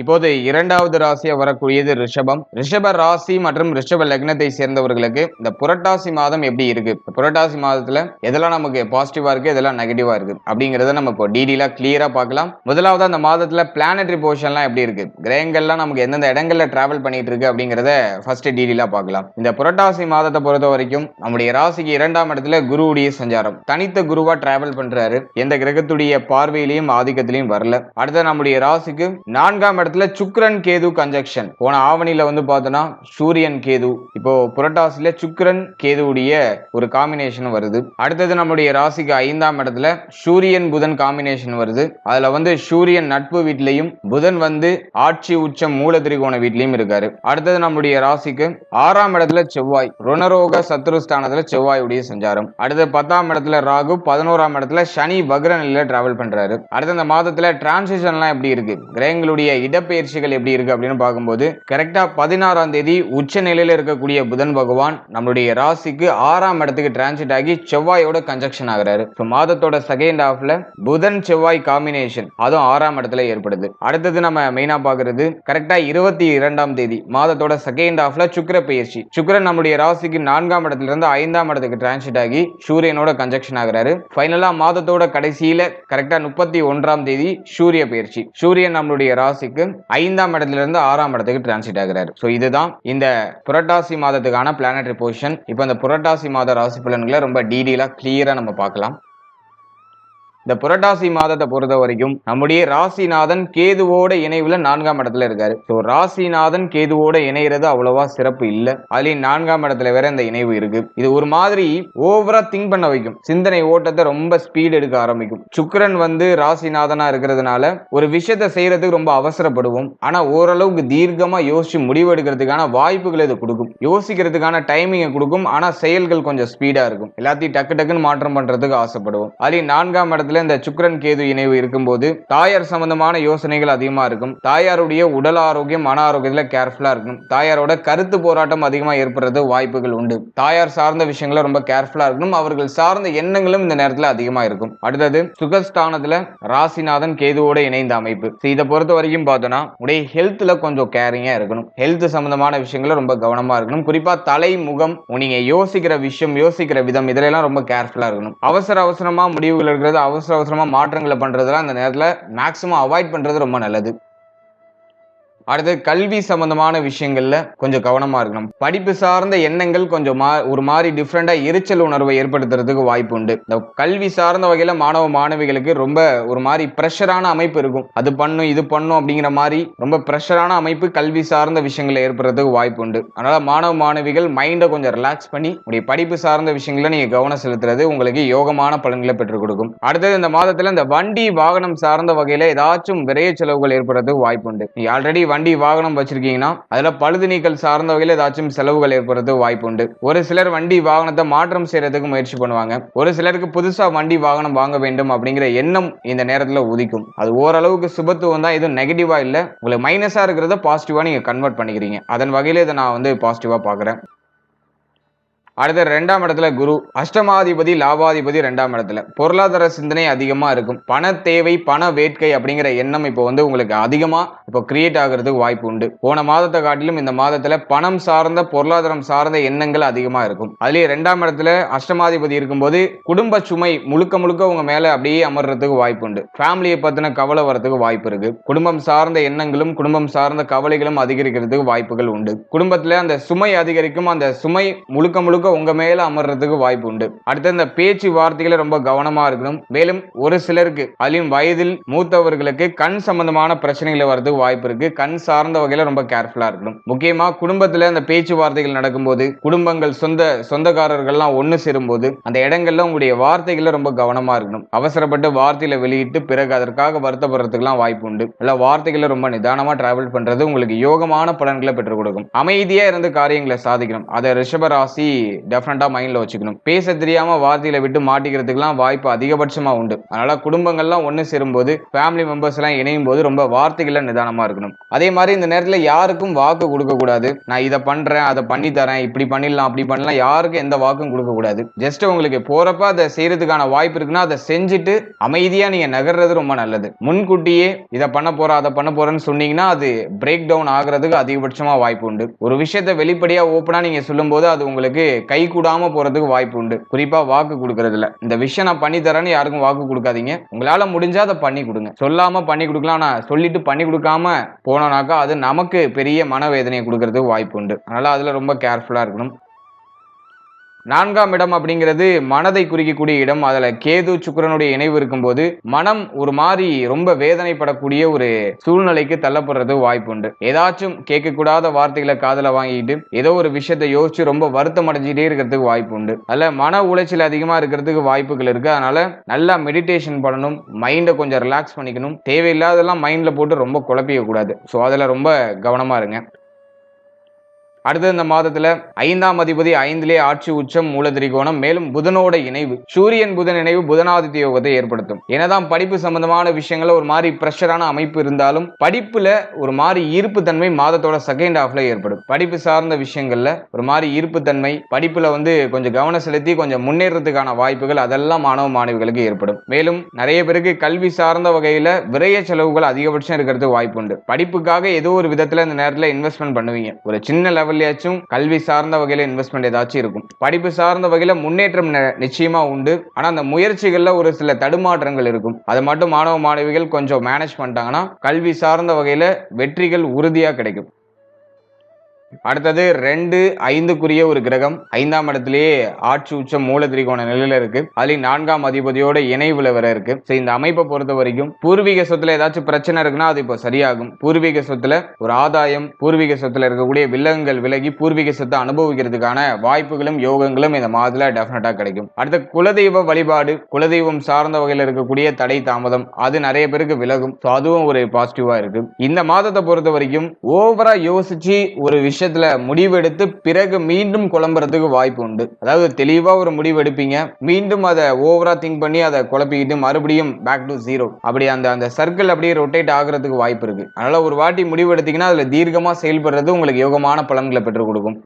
இப்போது இரண்டாவது ராசியா வரக்கூடியது ரிஷபம். ரிஷப ராசி மற்றும் ரிஷப லக்னத்தை சேர்ந்தவர்களுக்கு இந்த புரட்டாசி மாதம் எப்படி இருக்கு? புரட்டாசி மாதத்துல எதெல்லாம் நமக்கு பாசிட்டிவா இருக்கு எதெல்லாம் நெகட்டிவா இருக்கு அப்படிங்கறத நம்ம இப்போ டீடெயிலா கிளியரா பார்க்கலாம். முதலாவது அந்த மாதத்துல பிளானட்ரி போர்ஷன்லாம் எப்படி இருக்கு? கிரகங்கள்லாம் நமக்கு எந்தெந்த இடங்கள்ல டிராவல் பண்ணிட்டு இருக்கு அப்படிங்கறத ஃபர்ஸ்ட் டீடெயிலா பார்க்கலாம். இந்த புரட்டாசி மாதத்தை பொறுத்த வரைக்கும் நம்முடைய ராசிக்கு இரண்டாம் இடத்துல குருவுடைய சஞ்சாரம். தனித்த குருவா டிராவல் பண்றாரு. எந்த கிரகத்துடைய பார்வையிலையும் ஆதிக்கத்திலையும் வரல. அடுத்த நம்முடைய ராசிக்கு நான்காம் இடத்துல சுக்ரன் கேது கன்ஜெக்ஷன் போன ஆவணியில வந்து பார்த்தோன்னா சூரியன் கேது. இப்போ புரட்டாசில சுக்ரன் கேதுவுடைய ஒரு காம்பினேஷன் வருது. அடுத்தது நம்முடைய ராசிக்கு ஐந்தாம் இடத்துல சூரியன் புதன் காம்பினேஷன் வருது. அதுல வந்து சூரியன் நட்பு வீட்லயும் புதன் வந்து ஆட்சி உச்சம் மூல திரிகோண வீட்லையும் இருக்காரு. அடுத்தது நம்முடைய ராசிக்கு ஆறாம் இடத்துல செவ்வாய் ருணரோக சத்ருஸ்தானத்துல செவ்வாயுடைய சஞ்சாரம். அடுத்து பத்தாம் இடத்துல ராகு பதினோராம் இடத்துல சனி வக்ர நிலையில டிராவல் பண்றாரு. அடுத்த இந்த மாதத்துல டிரான்சிஷன்லாம் எப்படி இருக்கு? கிரகங்களுடைய இடப்பெயர்ச்சிகள் எப்படி இருக்கு அப்படின்னு பார்க்கும்போது கரெக்டா பதினாறாம் தேதி உச்ச நிலையில இருக்கக்கூடிய புதன் பகவான் நம்மளுடைய ராசிக்கு ஆறாம் இடத்துக்கு டிரான்சிட் ஆகி செவ்வாயோட கன்ஜக்ஷன் ஆகிறாரு. ஸோ மாதத்தோட செகண்ட் ஹாஃப்ல புதன் செவ்வாய் காம்பினேஷன் அதுவும் ஆறாம் இடத்துல ஏற்படுது. அடுத்தது நம்ம மெயினா பாக்குறது கரெக்டா இருபத்தி இரண்டாம் தேதி மாதத்தோட செகண்ட் ஹாஃப்ல சுக்கிர பயிற்சி. சுக்கரன் நம்முடைய ராசிக்கு நான்காம் இடத்துல இருந்து ஐந்தாம் இடத்துக்கு டிரான்சிட் ஆகி சூரியனோட கன்ஜக்ஷன் ஆகிறாரு. ஃபைனலா மாதத்தோட கடைசியில கரெக்டா முப்பத்தி ஒன்றாம் தேதி சூரிய பயிற்சி. சூரியன் நம்மளுடைய ராசிக்கு ஐந்தாம் இடத்துல இருந்து ஆறாம் இடத்துக்கு டிரான்சிட் ஆகிறார். ஸோ இதுதான் இந்த புரட்டாசி மாதத்துக்கான பிளானட்டரி பொசிஷன் இப்போ இந்த புரட்டாசி மாத ராசி பலன்களை ரொம்ப டீடெயிலாக கிளியரா நம்ம பார்க்கலாம். இந்த புரட்டாசி மாதத்தை பொறுத்த வரைக்கும் நம்முடைய ராசிநாதன் கேதுவோட இணைவுல நான்காம் இடத்துல இருக்காரு. ஸோ ராசிநாதன் கேதுவோட இணைகிறது அவ்வளவா சிறப்பு இல்லை. அதுலயும் நான்காம் இடத்துல வேற இந்த இணைவு இருக்கு. இது ஒரு மாதிரி ஓவரா திங்க் பண்ண வைக்கும். சிந்தனை ஓட்டத்தை ரொம்ப ஸ்பீட் எடுக்க ஆரம்பிக்கும். சுக்கரன் வந்து ராசிநாதனா இருக்கிறதுனால ஒரு விஷயத்த செய்யறதுக்கு ரொம்ப அவசரப்படுவோம். ஆனா ஓரளவுக்கு தீர்க்கமா யோசிச்சு முடிவெடுக்கிறதுக்கான வாய்ப்புகள் இது கொடுக்கும். யோசிக்கிறதுக்கான டைமிங்கை கொடுக்கும். ஆனா செயல்கள் கொஞ்சம் ஸ்பீடா இருக்கும். எல்லாத்தையும் டக்கு டக்குன்னு மாற்றம் பண்றதுக்கு ஆசைப்படுவோம். அதுலயும் நான்காம் இடத்துல இடத்துல இந்த சுக்கரன் கேது இணைவு இருக்கும்போது தாயார் சம்பந்தமான யோசனைகள் அதிகமா இருக்கும். தாயாருடைய உடல் ஆரோக்கியம் மன ஆரோக்கியத்துல கேர்ஃபுல்லா இருக்கும் தாயாரோட கருத்து போராட்டம் அதிகமா ஏற்படுறது வாய்ப்புகள் உண்டு. தாயார் சார்ந்த விஷயங்கள ரொம்ப கேர்ஃபுல்லா இருக்கணும். அவர்கள் சார்ந்த எண்ணங்களும் இந்த நேரத்துல அதிகமா இருக்கும். அடுத்தது சுகஸ்தானத்துல ராசிநாதன் கேதுவோட இணைந்த அமைப்பு. இதை பொறுத்த வரைக்கும் பார்த்தோம்னா உடைய ஹெல்த்ல கொஞ்சம் கேரிங்கா இருக்கணும். ஹெல்த் சம்பந்தமான விஷயங்களை ரொம்ப கவனமா இருக்கணும். குறிப்பா தலை முகம் நீங்க யோசிக்கிற விஷயம் யோசிக்கிற விதம் இதுல ரொம்ப கேர்ஃபுல்லா இருக்கணும். அவசர அவசரமா முடிவுகள் எடுக்கிறது அவசர அவசரமா மாற்றங்களை பண்றதெல்லாம் அந்த நேரத்தில் மேக்ஸிமம் அவாய்ட் பண்றது ரொம்ப நல்லது. அடுத்து கல்வி சம்பந்தமான விஷயங்கள்ல கொஞ்சம் கவனமா இருக்கணும். படிப்பு சார்ந்த எண்ணங்கள் கொஞ்சம் மா ஒரு மாதிரி டிஃப்ரெண்டா எரிச்சல் உணர்வை ஏற்படுத்துறதுக்கு வாய்ப்பு உண்டு. இந்த கல்வி சார்ந்த வகையில மாணவ மாணவிகளுக்கு ரொம்ப ஒரு மாதிரி ப்ரெஷரான அமைப்பு இருக்கும். அது பண்ணும் இது பண்ணும் அப்படிங்கிற மாதிரி ரொம்ப ப்ரெஷரான அமைப்பு கல்வி சார்ந்த விஷயங்களை ஏற்படுறதுக்கு வாய்ப்பு உண்டு. அதனால மாணவ மாணவிகள் மைண்டை கொஞ்சம் ரிலாக்ஸ் பண்ணி உடைய படிப்பு சார்ந்த விஷயங்களை நீங்க கவனம் செலுத்துறது உங்களுக்கு யோகமான பலன்களை பெற்றுக் கொடுக்கும். அடுத்தது இந்த மாதத்துல இந்த வண்டி வாகனம் சார்ந்த வகையில ஏதாச்சும் விரைய செலவுகள் ஏற்படுறதுக்கு வாய்ப்பு உண்டு. நீ ஆல்ரெடி வண்டி வாகனம் வச்சிருக்கீங்கன்னா அதுல பழுது நீக்கல் சார்ந்த வகையில் ஏதாச்சும் செலவுகள் ஏற்படுறதுக்கு வாய்ப்பு உண்டு ஒரு சிலர் வண்டி வாகனத்தை மாற்றம் செய்யறதுக்கு முயற்சி பண்ணுவாங்க. ஒரு சிலருக்கு புதுசா வண்டி வாகனம் வாங்க வேண்டும் அப்படிங்கிற எண்ணம் இந்த நேரத்துல உதிக்கும். அது ஓரளவுக்கு சுபத்துவம் தான் எதுவும் நெகட்டிவா இல்ல. உங்களுக்கு மைனஸா இருக்கிறத பாசிட்டிவா நீங்க கன்வெர்ட் பண்ணிக்கிறீங்க. அதன் வகையில இதை நான் வந்து பாசிட்டிவா பாக்குறேன் அடுத்து ரெண்டாம் இடத்துல குரு. அஷ்டமாதிபதி லாபாதிபதி ரெண்டாம் இடத்துல. பொருளாதார சிந்தனை அதிகமாக இருக்கும். பண தேவை பண வேட்கை அப்படிங்கிற எண்ணம் இப்போ வந்து உங்களுக்கு அதிகமாக இப்போ கிரியேட் ஆகிறதுக்கு வாய்ப்பு உண்டு. போன மாதத்தை காட்டிலும் இந்த மாதத்தில் பணம் சார்ந்த பொருளாதாரம் சார்ந்த எண்ணங்கள் அதிகமாக இருக்கும். அதுலேயே ரெண்டாம் இடத்துல அஷ்டமாதிபதி இருக்கும்போது குடும்ப சுமை முழுக்க முழுக்க உங்க மேலே அப்படியே அமர்றதுக்கு வாய்ப்பு உண்டு. ஃபேமிலியை பற்றின கவலை வரதுக்கு வாய்ப்பு இருக்கு. குடும்பம் சார்ந்த எண்ணங்களும் குடும்பம் சார்ந்த கவலைகளும் அதிகரிக்கிறதுக்கு வாய்ப்புகள் உண்டு. குடும்பத்தில் அந்த சுமை அதிகரிக்கும். அந்த சுமை முழுக்க முழுக்க உங்க மேல அமர்றதுக்கு வாய்ப்பு உண்டு. அடுத்து இந்த பேச்சு வார்த்தைகளை ரொம்ப கவனமா இருக்கணும். மேலும் ஒரு சிலருக்கு அதிலும் வயதில் மூத்தவர்களுக்கு கண் சம்பந்தமான பிரச்சனைகளை வரதுக்கு வாய்ப்பு இருக்கு. கண் சார்ந்த வகையில ரொம்ப கேர்ஃபுல்லா இருக்கணும். முக்கியமா குடும்பத்துல இந்த பேச்சுவார்த்தைகள் நடக்கும்போது குடும்பங்கள் சொந்த சொந்தக்காரர்கள்லாம் ஒன்று சேரும்போது அந்த இடங்கள்ல உங்களுடைய வார்த்தைகளை ரொம்ப கவனமா இருக்கணும். அவசரப்பட்டு வார்த்தையில வெளியிட்டு பிறகு அதற்காக வருத்தப்படுறதுக்குலாம் வாய்ப்பு உண்டு. இல்ல வார்த்தைகளை ரொம்ப நிதானமா டிராவல் பண்றது உங்களுக்கு யோகமான பலன்களை பெற்றுக் கொடுக்கும். அமைதியா இருந்து காரியங்களை சாதிக்கணும். அதை ரிஷபராசி டெஃபினட்டாக மைண்டில் வச்சுக்கணும். பேச தெரியாமல் வார்த்தையில விட்டு மாட்டிக்கிறதுக்குலாம் வாய்ப்பு அதிகபட்சமாக உண்டு. அதனால குடும்பங்கள்லாம் ஒன்று சேரும்போது ஃபேமிலி மெம்பர்ஸ் எல்லாம் இணையும் போது ரொம்ப வார்த்தைகளில் நிதானமாக இருக்கணும். அதே மாதிரி இந்த நேரத்தில் யாருக்கும் வாக்கு கொடுக்கக்கூடாது நான் இதை பண்றேன் அதை பண்ணி தரேன் இப்படி பண்ணிடலாம் அப்படி பண்ணலாம் யாருக்கும் எந்த வாக்கும் கொடுக்கக்கூடாது ஜஸ்ட் உங்களுக்கு போகிறப்ப அதை செய்யறதுக்கான வாய்ப்பு இருக்குன்னா அதை செஞ்சுட்டு அமைதியாக நீங்கள் நகர்றது ரொம்ப நல்லது. முன்கூட்டியே இதை பண்ண போகிறோம் அதை பண்ண போறேன்னு சொன்னீங்கன்னா அது பிரேக் டவுன் ஆகிறதுக்கு அதிகபட்சமாக வாய்ப்பு உண்டு. ஒரு விஷயத்தை வெளிப்படையாக ஓப்பனாக நீங்க சொல்லும்போது அது உங்களுக்கு கை கூடாம போறதுக்கு வாய்ப்பு உண்டு. குறிப்பா வாக்கு கொடுக்கறதுல. இந்த விஷயம் நான் பண்ணி தரேன்னு யாருக்கும் வாக்கு கொடுக்காதீங்க. உங்களால முடிஞ்சா அதை பண்ணி கொடுங்க. சொல்லாம பண்ணி கொடுக்கலாம். ஆனா சொல்லிட்டு பண்ணி கொடுக்காம போனோம்னாக்கா அது நமக்கு பெரிய மனவேதனையை கொடுக்கறதுக்கு வாய்ப்பு உண்டு. அதனால அதுல ரொம்ப கேர்ஃபுல்லா இருக்கணும். நான்காம் இடம் அப்படிங்கிறது மனதை குறிக்கக்கூடிய இடம். அதுல கேது சுக்கிரனுடைய இணைவு இருக்கும்போது மனம் ஒரு மாதிரி ரொம்ப வேதனைப்படக்கூடிய ஒரு சூழ்நிலைக்கு தள்ளப்படுறது வாய்ப்பு உண்டு. ஏதாச்சும் கேட்கக்கூடாத வார்த்தைகளை காதல வாங்கிட்டு ஏதோ ஒரு விஷயத்தை யோசிச்சு ரொம்ப வருத்தம் அடைஞ்சிட்டே இருக்கிறதுக்கு வாய்ப்பு உண்டு. அதில் மன உளைச்சல் அதிகமாக இருக்கிறதுக்கு வாய்ப்புகள் இருக்கு. அதனால நல்லா மெடிடேஷன் பண்ணணும். மைண்டை கொஞ்சம் ரிலாக்ஸ் பண்ணிக்கணும். தேவையில்லாதெல்லாம் மைண்ட்ல போட்டு ரொம்ப குழப்பிக்க கூடாது ஸோ அதில் ரொம்ப கவனமாக இருங்க. அடுத்த இந்த மாதத்துல ஐந்தாம் அதிபதி ஐந்திலே ஆட்சி உச்சம் மூல திரிகோணம் மேலும் புதனோட இணைவு சூரியன் புதன் இணைவு புதனாதித்ய யோகத்தை ஏற்படுத்தும். என்னதான் படிப்பு சம்பந்தமான விஷயங்கள ஒரு மாதிரி பிரஷரான அமைப்பு இருந்தாலும் படிப்புல ஒரு மாதிரி ஈர்ப்பு தன்மை மாதத்தோட செகண்ட் ஹாஃப்ல ஏற்படும். படிப்பு சார்ந்த விஷயங்கள்ல ஒரு மாதிரி ஈர்ப்பு தன்மை படிப்புல வந்து கொஞ்சம் கவனம் செலுத்தி கொஞ்சம் முன்னேறதுக்கான வாய்ப்புகள் அதெல்லாம் மாணவ மாணவிகளுக்கு ஏற்படும். மேலும் நிறைய பேருக்கு கல்வி சார்ந்த வகையில விரைய செலவுகள் அதிகபட்சம் இருக்கிறதுக்கு வாய்ப்பு உண்டு படிப்புக்காக ஏதோ ஒரு விதத்துல இந்த நேரத்துல இன்வெஸ்ட்மெண்ட் பண்ணுவீங்க. ஒரு சின்ன லெவல் லெவல்லையாச்சும் கல்வி சார்ந்த வகையில் இன்வெஸ்ட்மெண்ட் ஏதாச்சும் இருக்கும். படிப்பு சார்ந்த வகையில் முன்னேற்றம் நி- நிச்சயமா உண்டு. ஆனா அந்த முயற்சிகளில் ஒரு சில தடுமாற்றங்கள் இருக்கும். அதை மட்டும் மாணவ மாணவிகள் கொஞ்சம் மேனேஜ் பண்ணிட்டாங்கன்னா கல்வி சார்ந்த வகையில வெற்றிகள் உறுதியா கிடைக்கும். அடுத்தது ரெண்டு ஐந்துக்குரிய ஒரு கிரகம். ஐந்தாம் இடத்திலேயே ஆட்சி உச்சம் மூல திரிகோண நிலையில இருக்கு. அதுலயும் நான்காம் அதிபதியோட இணைவுல வர இருக்கு. So, இந்த அமைப்பை பொறுத்த வரைக்கும் பூர்வீக சொத்துல ஏதாச்சும் பிரச்சனை இருக்குன்னா அது இப்போ சரியாகும். பூர்வீக சொத்துல ஒரு ஆதாயம் பூர்வீக சொத்துல இருக்கக்கூடிய வில்லகங்கள் விலகி பூர்வீக சொத்தை அனுபவிக்கிறதுக்கான வாய்ப்புகளும் யோகங்களும் இந்த மாதத்துல டெஃபினட்டா கிடைக்கும். அடுத்த குலதெய்வ வழிபாடு குலதெய்வம் சார்ந்த வகையில் இருக்கக்கூடிய தடை தாமதம் அது நிறைய பேருக்கு விலகும். ஸோ அதுவும் ஒரு பாசிட்டிவா இருக்கு. இந்த மாதத்தை பொறுத்த வரைக்கும் ஓவரா யோசிச்சு ஒரு விஷயம் விஷயத்துல முடிவெடுத்து பிறகு மீண்டும் குழம்புறதுக்கு வாய்ப்பு உண்டு. அதாவது தெளிவா ஒரு முடிவு எடுப்பீங்க. மீண்டும் அதை ஓவரா திங்க் பண்ணி அதை குழப்பிக்கிட்டு மறுபடியும் பேக் டு ஜீரோ அப்படி அந்த அந்த சர்க்கிள் அப்படியே ரொட்டேட் ஆகுறதுக்கு வாய்ப்பு இருக்கு. அதனால ஒரு வாட்டி முடிவு எடுத்தீங்கன்னா அதுல தீர்க்கமா செயல்படுறது உங்களுக்கு யோகமான பலன்களை பெற்றுக் கொடுக்கும்.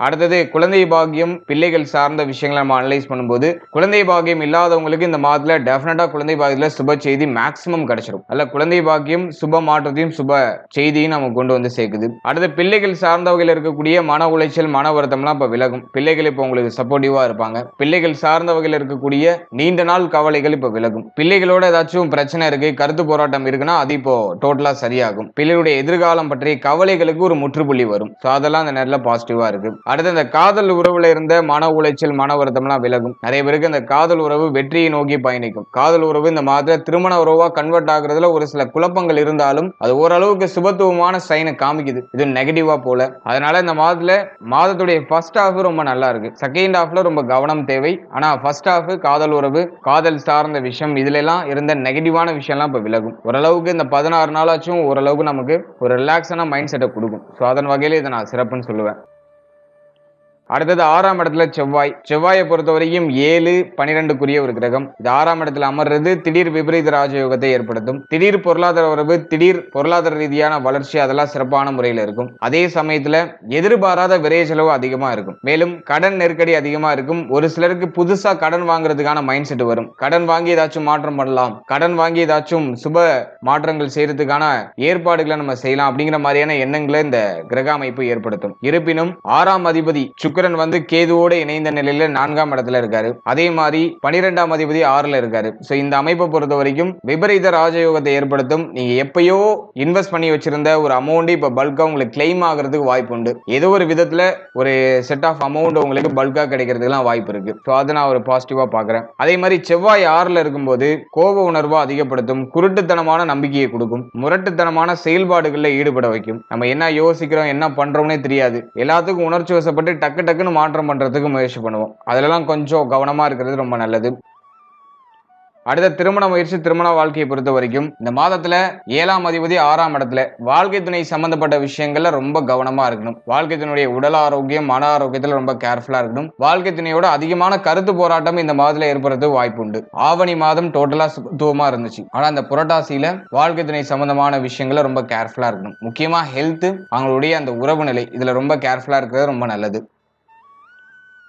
அடுத்தது குழந்தை பாக்கியம் பிள்ளைகள் சார்ந்த விஷயங்களை நம்ம அனலைஸ் பண்ணும்போது குழந்தை பாக்கியம் இல்லாதவங்களுக்கு இந்த மாதத்தில் டெஃபினட்டாக குழந்தை பாக்கியத்தில் சுப செய்தி மேக்ஸிமம் கிடைச்சிடும் அல்ல குழந்தை பாக்கியம் சுப மாற்றத்தையும் சுப செய்தியும் நம்ம கொண்டு வந்து சேர்க்குது. அடுத்து பிள்ளைகள் சார்ந்த வகையில் இருக்கக்கூடிய மன உளைச்சல் மன வருத்தம்லாம் இப்போ விலகும். பிள்ளைகள் இப்போ உங்களுக்கு சப்போர்ட்டிவாக இருப்பாங்க. பிள்ளைகள் சார்ந்த வகையில் இருக்கக்கூடிய நீண்ட நாள் கவலைகள் இப்போ விலகும். பிள்ளைகளோட ஏதாச்சும் பிரச்சனை இருக்கு கருத்து போராட்டம் இருக்குன்னா அது இப்போ டோட்டலாக சரியாகும். பிள்ளைகளுடைய எதிர்காலம் பற்றிய கவலைகளுக்கு ஒரு முற்றுப்புள்ளி வரும். ஸோ அதெல்லாம் அந்த நேரத்தில் பாசிட்டிவாக இருக்குது அடுத்து இந்த காதல் உறவுல இருந்த மன உளைச்சல் மன வருத்தம்லாம் விலகும். நிறைய பேருக்கு இந்த காதல் உறவு வெற்றியை நோக்கி பயணிக்கும். காதல் உறவு இந்த மாதிரி திருமண உறவா கன்வெர்ட் ஆகுறதுல ஒரு சில குழப்பங்கள் இருந்தாலும் அது ஓரளவுக்கு சுபத்துவமான சைனை காமிக்குது. இது நெகட்டிவா போல. அதனால இந்த மாதத்துல மாதத்துடைய ஃபர்ஸ்ட் ஹாஃப் ரொம்ப நல்லா இருக்கு. செகண்ட் ஹாஃப்ல ரொம்ப கவனம் தேவை. ஆனா ஃபர்ஸ்ட் ஹாஃப் காதல் உறவு காதல் சார்ந்த விஷயம் இதுல எல்லாம் இருந்த நெகட்டிவான விஷயம்லாம் இப்ப விலகும். ஓரளவுக்கு இந்த பதினாறு நாளாச்சும் ஓரளவுக்கு நமக்கு ஒரு ரிலாக்ஸான மைண்ட் செட்டை கொடுக்கும். ஸோ அதன் வகையில இதை நான் சிறப்புன்னு சொல்லுவேன். அடுத்தது ஆறாம் இடத்துல செவ்வாய். செவ்வாயை பொறுத்த வரைக்கும் ஏழு பனிரெண்டுக்குரிய ஒரு கிரகம். இது ஆறாம் இடத்துல அமர்றது திடீர் விபரீத ராஜயோகத்தை ஏற்படுத்தும். திடீர் பொருளாதார உறவு திடீர் பொருளாதார ரீதியான வளர்ச்சி அதெல்லாம் சிறப்பான முறையில் இருக்கும். அதே சமயத்துல எதிர்பாராத விரைய செலவு அதிகமா இருக்கும். மேலும் கடன் நெருக்கடி அதிகமா இருக்கும். ஒரு சிலருக்கு புதுசா கடன் வாங்குறதுக்கான மைண்ட் செட் வரும். கடன் வாங்கி ஏதாச்சும் மாற்றம் பண்ணலாம். கடன் வாங்கி ஏதாச்சும் சுப மாற்றங்கள் செய்யறதுக்கான ஏற்பாடுகளை நம்ம செய்யலாம் அப்படிங்கிற மாதிரியான எண்ணங்களை இந்த கிரக அமைப்பு ஏற்படுத்தும். இருப்பினும் ஆறாம் அதிபதி சுக்கிரன் வந்து கேதுவோட இணைந்த நிலையில நான்காம் இடத்துல இருக்காரு. அதே மாதிரி பனிரெண்டாம் அதிபதி ஆறுல இருக்காரு. சோ இந்த அமைப்பை பொறுத்த வரைக்கும் விபரீத ராஜயோகத்தை ஏற்படுத்தும். நீங்க எப்பயோ இன்வெஸ்ட் பண்ணி வச்சிருந்த ஒரு அமௌண்ட் இப்ப பல்கா உங்களுக்கு கிளைம் ஆகிறதுக்கு வாய்ப்பு உண்டு. ஏதோ ஒரு விதத்துல ஒரு செட் ஆஃப் அமௌண்ட் உங்களுக்கு பல்கா கிடைக்கிறதுக்குலாம் வாய்ப்பு இருக்கு. ஸோ அதை நான் ஒரு பாசிட்டிவா பாக்குறேன். அதே மாதிரி செவ்வாய் ஆறுல இருக்கும்போது கோப உணர்வை அதிகப்படுத்தும் குருட்டுத்தனமான நம்பிக்கையை கொடுக்கும் முரட்டுத்தனமான செயல்பாடுகளில் ஈடுபட வைக்கும். நம்ம என்ன யோசிக்கிறோம் என்ன பண்றோம்னே தெரியாது. எல்லாத்துக்கும் உணர்ச்சி வசப்பட்டு டக்கு டக்குன்னு மாற்றம் பண்ணுறதுக்கு முயற்சி பண்ணுவோம். அதிலெல்லாம் கொஞ்சம் கவனமாக இருக்கிறது ரொம்ப நல்லது. அடுத்த திருமண முயற்சி திருமண வாழ்க்கையை பொறுத்த வரைக்கும் இந்த மாதத்துல ஏழாம் அதிபதி ஆறாம் இடத்துல வாழ்க்கை துணை சம்பந்தப்பட்ட விஷயங்கள்ல ரொம்ப கவனமா இருக்கணும். வாழ்க்கை துணையுடைய உடல் ஆரோக்கியம் மன ஆரோக்கியத்துல ரொம்ப கேர்ஃபுல்லா இருக்கணும். வாழ்க்கை துணையோட அதிகமான கருத்து போராட்டம் இந்த மாதத்துல ஏற்படுறதுக்கு வாய்ப்பு உண்டு. ஆவணி மாதம் டோட்டலா சுத்துவமா இருந்துச்சு. ஆனா அந்த புரட்டாசியில வாழ்க்கை துணை சம்பந்தமான விஷயங்கள்ல ரொம்ப கேர்ஃபுல்லா இருக்கணும். முக்கியமா ஹெல்த் அவங்களுடைய அந்த உறவு நிலை இதுல ரொம்ப கேர்ஃபுல்லா இருக்கிறது ரொம்ப நல்லது.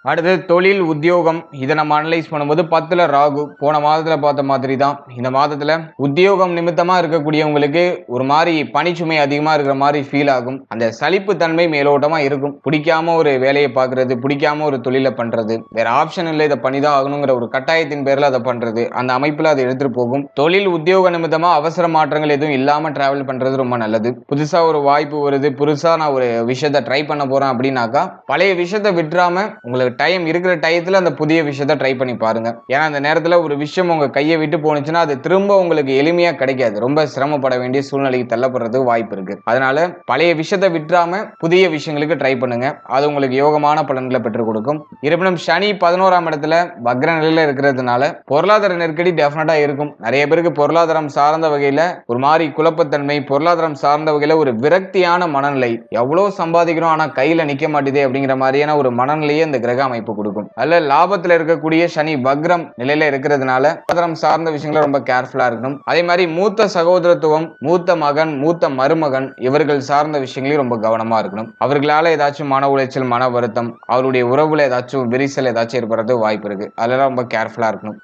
அடுத்து தொழில் உத்தியோகம். இதை நம்ம அனலைஸ் பண்ணும்போது பத்தில் ராகு போன மாதத்தில் பார்த்த மாதிரி தான் இந்த மாதத்தில் உத்தியோகம் நிமித்தமாக இருக்கக்கூடியவங்களுக்கு ஒரு மாதிரி பணிச்சுமை அதிகமாக இருக்கிற மாதிரி ஃபீல் ஆகும். அந்த சலிப்பு தன்மை மேலோட்டமாக இருக்கும். பிடிக்காம ஒரு வேலையை பார்க்கறது பிடிக்காம ஒரு தொழிலை பண்ணுறது வேற ஆப்ஷன் இல்லை இதை பண்ணிதான் ஆகணுங்கிற ஒரு கட்டாயத்தின் பேரில் அதை பண்ணுறது அந்த அமைப்பில் அதை எடுத்துட்டு போகும். தொழில் உத்தியோக நிமித்தமாக அவசர மாற்றங்கள் எதுவும் இல்லாமல் ட்ராவல் பண்ணுறது ரொம்ப நல்லது. புதுசாக ஒரு வாய்ப்பு வருது. புதுசாக நான் ஒரு விஷயத்தை ட்ரை பண்ண போகிறேன் அப்படின்னாக்கா பழைய விஷயத்தை விட்டுறாம உங்களுக்கு டைம் இருக்கிற டயத்தில் அந்த புதிய விஷயத்த ட்ரை பண்ணி பாருங்க. ஏன்னா அந்த நேரத்தில் ஒரு விஷயம் உங்க கையை விட்டு போனுச்சுன்னா அது திரும்ப உங்களுக்கு எளிமையாக கிடைக்காது. ரொம்ப சிரமப்பட வேண்டிய சூழ்நிலைக்கு தள்ளப்படுறதுக்கு வாய்ப்பு இருக்கு. அதனால பழைய விஷயத்தை விட்டுறாம புதிய விஷயங்களுக்கு ட்ரை பண்ணுங்க. அது உங்களுக்கு யோகமான பலன்களை பெற்றுக் கொடுக்கும். இருப்பினும் சனி பதினோராம் இடத்துல வக்ர நிலையில இருக்கிறதுனால பொருளாதார நெருக்கடி டெஃபினட்டா இருக்கும். நிறைய பேருக்கு பொருளாதாரம் சார்ந்த வகையில ஒரு மாதிரி குழப்பத்தன்மை பொருளாதாரம் சார்ந்த வகையில ஒரு விரக்தியான மனநிலை. எவ்வளவு சம்பாதிக்கிறோம் ஆனா கையில நிக்க மாட்டேதே அப்படிங்கிற மாதிரியான ஒரு மனநிலையை இந்த கிரக அமைப்பு கொடுக்கும். அதுல லாபத்துல இருக்கக்கூடிய சனி வக்ரம் நிலையில இருக்கிறதுனால பொருளாதாரம் சார்ந்த விஷயங்கள ரொம்ப கேர்ஃபுல்லா இருக்கணும். அதே மாதிரி மூத்த சகோதரத்துவம் மூத்த மகன் மூத்த மருமகன் இவர்கள் சார்ந்த விஷயங்களையும் ரொம்ப கவனமா இருக்கணும். அவர்களால ஏதாச்சும் மன உளைச்சல் மன வருத்தம் அவருடைய உறவுல ஏதாச்சும் விரிசல் ஏதாச்சும் ஏற்படுறது வாய்ப்பு இருக்கு. அதெல்லாம் ரொம்ப கேர்ஃபுல்லா இருக்கணும்.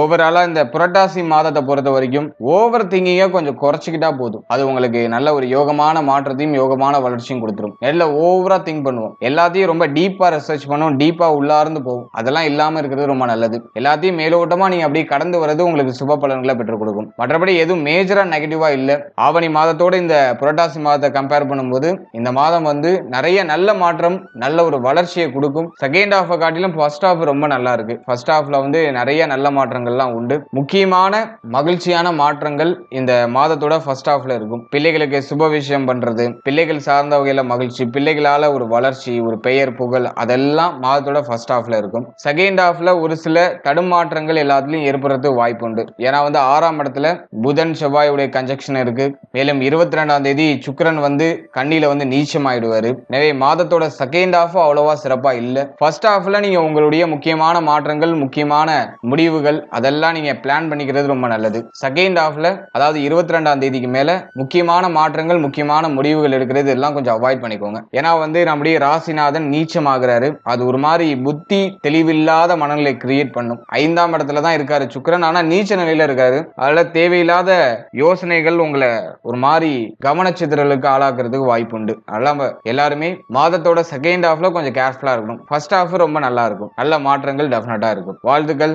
ஓவராலாக இந்த புரட்டாசி மாதத்தை பொறுத்த வரைக்கும் ஓவர் திங்கிங்கை கொஞ்சம் குறைச்சிக்கிட்டா போதும். அது உங்களுக்கு நல்ல ஒரு யோகமான மாற்றத்தையும் யோகமான வளர்ச்சியும் கொடுத்துரும். நல்ல ஓவரா திங்க் பண்ணுவோம். எல்லாத்தையும் ரொம்ப டீப்பா ரிசர்ச் பண்ணுவோம். டீப்பா உள்ளார்ந்து போகும் அதெல்லாம் இல்லாமல் இருக்கிறது ரொம்ப நல்லது. எல்லாத்தையும் மேலோட்டமா நீங்க அப்படியே கடந்து வர்றது உங்களுக்கு சுப பலன்களை பெற்றுக் கொடுக்கும். மற்றபடி எதுவும் மேஜரா நெகட்டிவா இல்லை. ஆவணி மாதத்தோட இந்த புரட்டாசி மாதத்தை கம்பேர் பண்ணும்போது இந்த மாதம் வந்து நிறைய நல்ல மாற்றம் நல்ல ஒரு வளர்ச்சியை கொடுக்கும். செகண்ட் ஹாஃபை காட்டிலும் ஃபர்ஸ்ட் ஹாஃப் ரொம்ப நல்லா இருக்கு. ஃபர்ஸ்ட் ஹாஃப்ல வந்து நிறைய நல்ல மாற்றங்கள்லாம் உண்டு. முக்கியமான மகிழ்ச்சியான மாற்றங்கள் இந்த மாதத்தோட ஃபர்ஸ்ட் ஹாஃப்ல இருக்கும். பிள்ளைகளுக்கு சுப விஷயம் பண்றது பிள்ளைகள் சார்ந்த வகையில மகிழ்ச்சி பிள்ளைகளால ஒரு வளர்ச்சி ஒரு பெயர் புகழ் அதெல்லாம் மாதத்தோட ஃபர்ஸ்ட் ஹாஃப்ல இருக்கும். செகண்ட் ஹாஃப்ல ஒரு சில தடுமாற்றங்கள் எல்லாத்துலயும் ஏற்படுறது வாய்ப்பு உண்டு. ஏன்னா வந்து ஆறாம் இடத்துல புதன் செவ்வாயுடைய கன்ஜெக்ஷன் இருக்கு. மேலும் இருபத்தி ரெண்டாம் தேதி சுக்கரன் வந்து கண்ணில வந்து நீச்சம் ஆயிடுவாரு எனவே மாதத்தோட செகண்ட் ஹாஃப் அவ்வளவா சிறப்பா இல்ல. ஃபர்ஸ்ட் ஹாஃப்ல நீங்க உங்களுடைய முக்கியமான மாற்றங்கள் முக்கியமான முடிவுகள் அதெல்லாம் நீங்க பிளான் பண்ணிக்கிறது ரொம்ப நல்லது. செகண்ட் ஹாஃப்ல அதாவது இருபத்தி ரெண்டாம் தேதிக்கு மேல முக்கியமான மாற்றங்கள் முக்கியமான முடிவுகள் எடுக்கிறது எல்லாம் கொஞ்சம் அவாய்ட் பண்ணிக்கோங்க. ஏன்னா வந்து நம்முடைய ராசிநாதன் நீச்சம் ஆகுறாரு அது ஒரு மாதிரி புத்தி தெளிவில்லாத மனநிலை கிரியேட் பண்ணும். ஐந்தாம் இடத்துல தான் இருக்காரு சுக்கரன். ஆனா நீச்ச நிலையில இருக்காரு. அதுல தேவையில்லாத யோசனைகள் உங்களை ஒரு மாதிரி கவனச்சிதறலுக்கு ஆளாக்குறதுக்கு வாய்ப்பு உண்டு. அதெல்லாம் எல்லாருமே மாதத்தோட செகண்ட் ஹாஃப்ல கொஞ்சம் கேர்ஃபுல்லா இருக்கணும். ஃபர்ஸ்ட் ஹாஃப் ரொம்ப நல்லா இருக்கும். நல்ல மாற்றங்கள் டெஃபினட்டா இருக்கும். வாழ்த்துக்கள்.